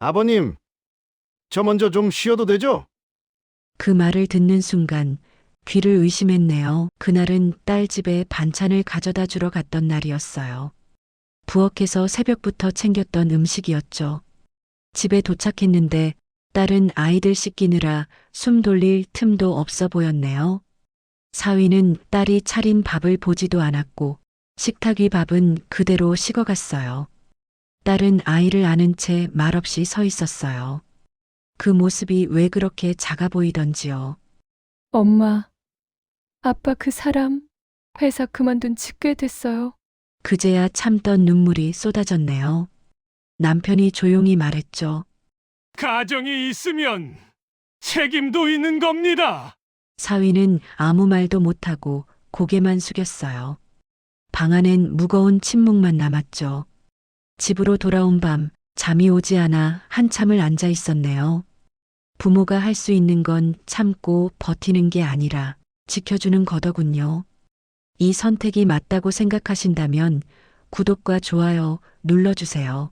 아버님, 저 먼저 좀 쉬어도 되죠? 그 말을 듣는 순간 귀를 의심했네요. 그날은 딸 집에 반찬을 가져다 주러 갔던 날이었어요. 부엌에서 새벽부터 챙겼던 음식이었죠. 집에 도착했는데 딸은 아이들 씻기느라 숨 돌릴 틈도 없어 보였네요. 사위는 딸이 차린 밥을 보지도 않았고 식탁 위 밥은 그대로 식어갔어요. 딸은 아이를 안은 채 말없이 서 있었어요. 그 모습이 왜 그렇게 작아 보이던지요. 엄마, 아빠 그 사람 회사 그만둔 지 꽤 됐어요. 그제야 참던 눈물이 쏟아졌네요. 남편이 조용히 말했죠. 가정이 있으면 책임도 있는 겁니다. 사위는 아무 말도 못하고 고개만 숙였어요. 방 안엔 무거운 침묵만 남았죠. 집으로 돌아온 밤 잠이 오지 않아 한참을 앉아 있었네요. 부모가 할 수 있는 건 참고 버티는 게 아니라 지켜주는 거더군요. 이 선택이 맞다고 생각하신다면 구독과 좋아요 눌러주세요.